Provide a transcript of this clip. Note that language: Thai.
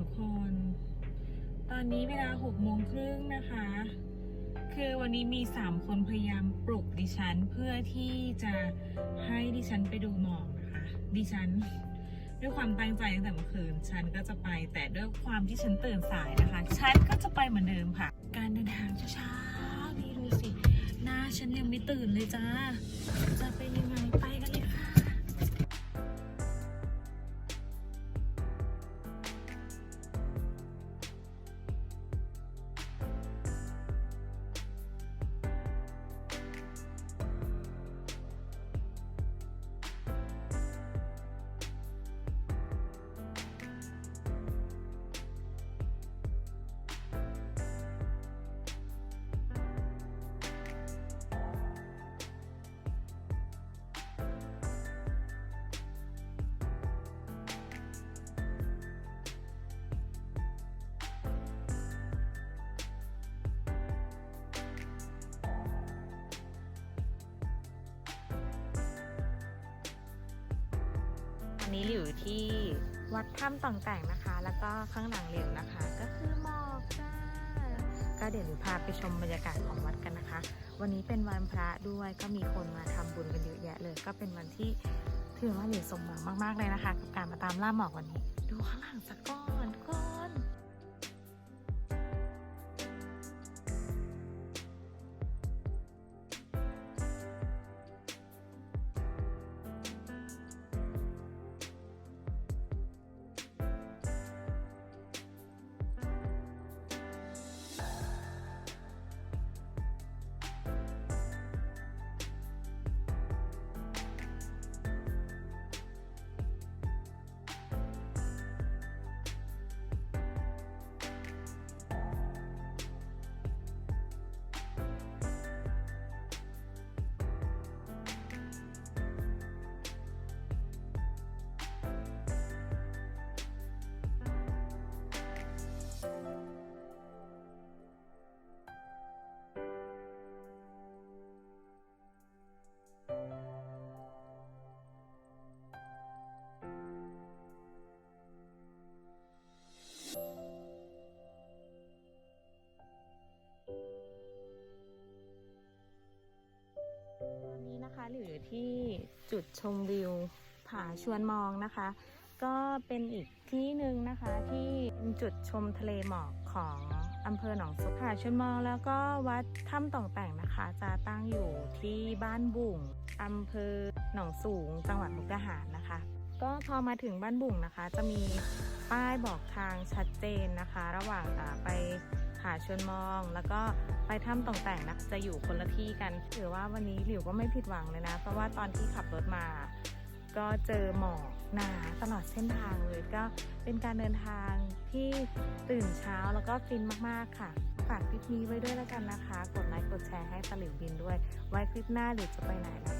ทุกคน ตอนนี้เวลาหกโมงครึ่งนะคะ คือวันนี้มีสามคนพยายามปลุกดิฉันเพื่อที่จะให้ดิฉันไปดูหมอกนะคะ ดิฉันด้วยความตั้งใจตั้งแต่เมื่อคืน ฉันก็จะไปแต่ด้วยความที่ฉันตื่นสายนะคะ ฉันก็จะไปเหมือนเดิมค่ะ การเดินทางช้าๆนี่ดูสิ หน้าฉันยังไม่ตื่นเลยจ้า จะเป็นยังไง นนี้หลิวที่วัดถ้ำต่างแต่งนะคะ แล้วก็ข้างหลังหลิวนะคะ ก็คือหมอกจ้าก็เดี๋ยวหลิวพาไปชมบรรยากาศของวัดกันนะคะ วันนี้เป็นวันพระด้วยก็มีคนมาทำบุญกันเยอะแยะเลย ก็เป็นวันที่ถือว่าหลิวสมหวังมากๆเลยนะคะ กับการมาตามล่าหมอกวันนี้ ดูข้างหลังสักก้อนทุกคน หลิวอที่จุดชมวิวผาชวนมองนะคะ ก็เป็นอีกที่หนึ่งนะคะที่เป็นจุดชมทะเลหมอกของอำเภอหนองสุขผาชวนมองแล้วก็วัดถ้ำต่องแต่งนะคะ จะตั้งอยู่ที่บ้านบุ่งอำเภอหนองสูง จังหวัดมุกดาหารนะคะ ก็พอมาถึงบ้านบุ่งนะคะ จะมีป้ายบอกทางชัดเจนนะคะ ระหว่างไปผาชวนมองแล้วก็ ไปถ้ำต่องแต่งนะจะอยู่คนละที่กันถือว่าวันนี้หลิวก็ไม่ผิดหวังเลยนะ เพราะว่าตอนที่ขับรถมา ก็เจอหมอกหนาตลอดเส้นทางเลยก็เป็นการเดินทางที่ตื่นเช้าแล้วก็ฟินมากๆค่ะฝากคลิปนี้ไว้ด้วยแล้วกันนะคะ กดไลค์กดแชร์ให้ตะหลิวบินด้วย ไว้คลิปหน้าหรือจะไปไหนแล้วจะมาเล่าให้ฟังอีกนะ